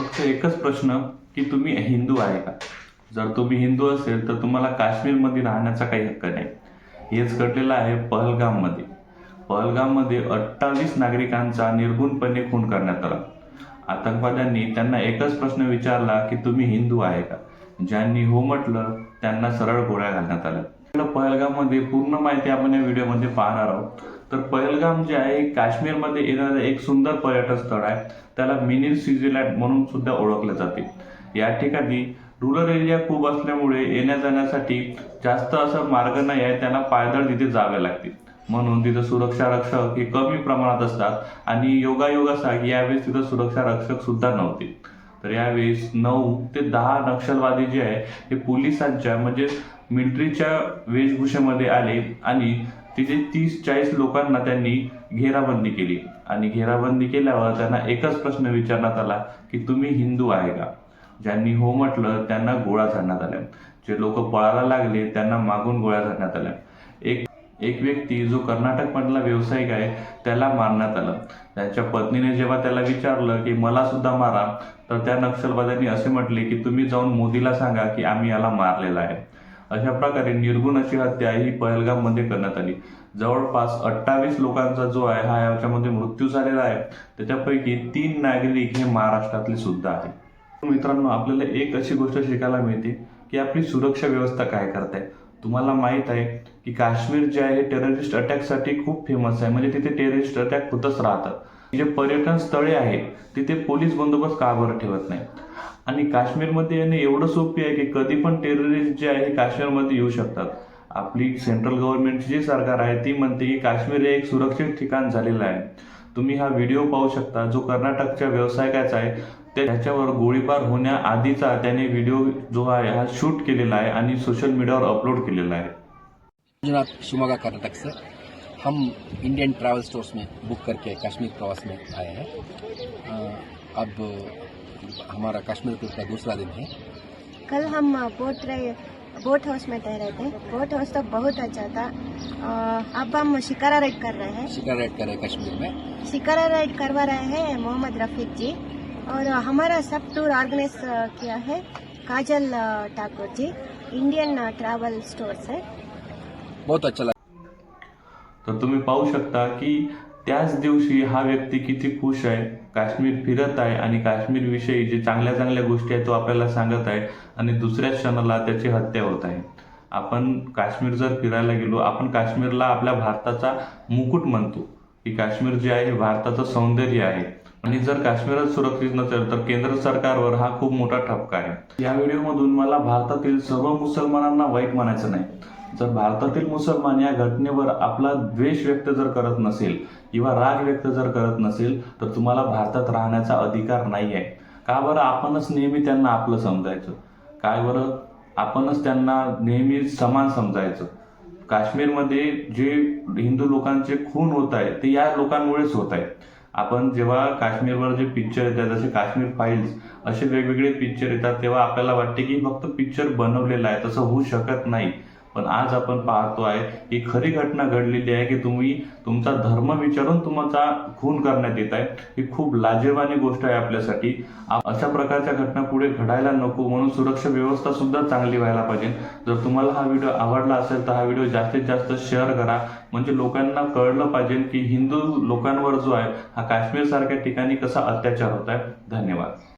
फक्त एकच प्रश्न की तुम्ही हिंदू आहे का? जर तुम्ही हिंदू असेल तर तुम्हाला काश्मीरमध्ये राहण्याचा काही हक्क नाही. हेच घडलेलं आहे पहलगाममध्ये. पहलगाममध्ये अठ्ठावीस नागरिकांचा निर्गुणपणे खून करण्यात आला. आतंकवाद्यांनी त्यांना एकच प्रश्न विचारला की तुम्ही हिंदू आहे का? ज्यांनी हो म्हटलं त्यांना सरळ गोळ्या घालण्यात आल्या. पहलगाममध्ये पूर्ण माहिती आपण या व्हिडिओमध्ये पाहणार आहोत. तर पहलगाम जे आहे काश्मीरमध्ये येणारं एक सुंदर पर्यटन स्थळ आहे. त्याला मिनी स्वित्झर्लंड म्हणून सुद्धा ओळखले जाते. या ठिकाणी रुरल एरिया खूप असल्यामुळे येण्या जाण्यासाठी जास्त असं मार्ग नाही आहे त्यांना पायदळ तिथे जावे लागते. म्हणून तिथं सुरक्षा रक्षक हे कमी प्रमाणात असतात आणि योगायोगासाठी यावेळेस तिथं सुरक्षा रक्षक सुद्धा नव्हते. तर यावेळेस नऊ ते दहा नक्षलवादी जे आहे हे पोलिसांच्या म्हणजे मिलिटरीच्या वेशभूषेमध्ये आले आणि तिथे तीस चाळीस लोकांना त्यांनी घेराबंदी केली. आणि घेराबंदी केल्यावर त्यांना एकच प्रश्न विचारण्यात आला की तुम्ही हिंदू आहे का? ज्यांनी हो म्हटलं त्यांना गोळ्या झाडण्यात आल्या. जे लोक पळायला लागले त्यांना मागून गोळ्या झाडण्यात आल्या. एक एक व्यक्ती जो कर्नाटक मधला व्यावसायिक आहे त्याला मारण्यात आलं. त्याच्या पत्नीने जेव्हा त्याला विचारलं की मला सुद्धा मारा तर त्या नक्षलवाद्यांनी असे म्हटले की तुम्ही जाऊन मोदीला सांगा की आम्ही याला मारलेला आहे. अशा प्रकारे निर्गुण अशी हत्या ही पहलगाममध्ये करण्यात आली. जवळपास अठ्ठावीस लोकांचा जो आहे हा याच्यामध्ये मृत्यू झालेला आहे. त्याच्यापैकी तीन नागरिक हे महाराष्ट्रातले सुद्धा आहे मित्रांनो आपल्याला एक अशी गोष्ट शिकायला मिळते की आपली सुरक्षा व्यवस्था काय करताय. तुम्हाला माहीत आहे की काश्मीर जे आहे टेररिस्ट अटॅकसाठी खूप फेमस आहे. म्हणजे तिथे टेररिस्ट अटॅक होतच राहतात जे पर्यटन स्थळे आहेत तिथे पोलीस बंदोबस्त का बरं ठेवत नाही? आणि काश्मीरमध्ये येणे एवढं सोपी आहे की कधी पण टेररिस्ट जे आहे काश्मीरमध्ये येऊ शकतात. आपली सेंट्रल गव्हर्नमेंटची जी सरकार आहे ती म्हणते की काश्मीर हे एक सुरक्षित ठिकाण झालेलं आहे. तुम्ही हा व्हिडिओ पाहू शकता. जो कर्नाटकच्या व्यावसायिकाचा आहे ते- त्याच्यावर गोळीबार होण्याआधीचा त्याने व्हिडिओ जो आहे हा शूट केलेला आहे आणि सोशल मीडियावर अपलोड केलेला आहे. मंजुनाथ शिमोगा कर्नाटक से हम इंडियन ट्रैवल स्टोर्स में बुक करके कश्मीर प्रवास में आए हैं। अब हमारा कश्मीर ट्रिप का दूसरा दिन है। कल हम बोट रहे बोट हाउस में ठहरे थे। बोट हाउस तो बहुत अच्छा था। अब हम शिकारा राइड कर रहे हैं। शिकार राइड कर रहे हैं कश्मीर में। शिकारा राइड करवा रहे हैं मोहम्मद रफीक जी। और हमारा सब टूर ऑर्गेनाइज किया है Kajal Thakur ji Indian travel store से। बहुत अच्छा लगा तर तुम्ही पाहू शकता की त्याच दिवशी हा व्यक्ती किती खुश आहे काश्मीर फिरत आहे आणि काश्मीरविषयी जे चांगल्या चांगल्या गोष्टी आहेत तो आपल्याला सांगत आहे आणि दुसऱ्या क्षणाला त्याची हत्या होत आहे. आपण काश्मीर जर फिरायला गेलो आपण काश्मीरला आपल्या भारताचा मुकुट म्हणतो. की काश्मीर जे आहे हे भारताचं सौंदर्य आहे. आणि जर काश्मीरच सुरक्षित नसेल तर केंद्र सरकारवर हा खूप मोठा ठपका आहे. या व्हिडिओमधून मला भारतातील सर्व मुसलमानांना वाईट म्हणायचं नाही. जर भारतातील मुसलमान या घटनेवर आपला द्वेष व्यक्त जर करत नसेल किंवा राग व्यक्त जर करत नसेल तर तुम्हाला भारतात राहण्याचा अधिकार नाही आहे का बरं आपणच नेहमी त्यांना आपलं समजायचं? काय बरं आपणच त्यांना नेहमी समान समजायचं? काश्मीरमध्ये जे हिंदू लोकांचे खून होत आहे ते या लोकांमुळेच होत आहे आपण जेव्हा काश्मीरवर जे पिक्चर येतात जसे काश्मीर फाईल्स असे वेगवेगळे पिक्चर येतात तेव्हा आपल्याला वाटते की फक्त पिक्चर बनवलेलं आहे तसं होऊ शकत नाही. पण आज आपण पाहतो आहे ही खरी घटना घडलेली आहे की तुम्ही तुमचा धर्म विचारून तुमचा खून करण्यात येत आहे. ही खूप लाजीरवाणी गोष्ट आहे आपल्यासाठी. अशा प्रकारच्या घटना पुढे घडायला नको म्हणून सुरक्षा व्यवस्था सुद्धा चांगली व्हायला पाहिजे. जर तुम्हाला हा व्हिडिओ आवडला असेल तर हा व्हिडिओ जास्तीत जास्त शेअर करा. म्हणजे लोकांना कळलं पाहिजे की हिंदू लोकांवर जो आहे हा काश्मीर सारख्या ठिकाणी कसा अत्याचार होत आहे. धन्यवाद.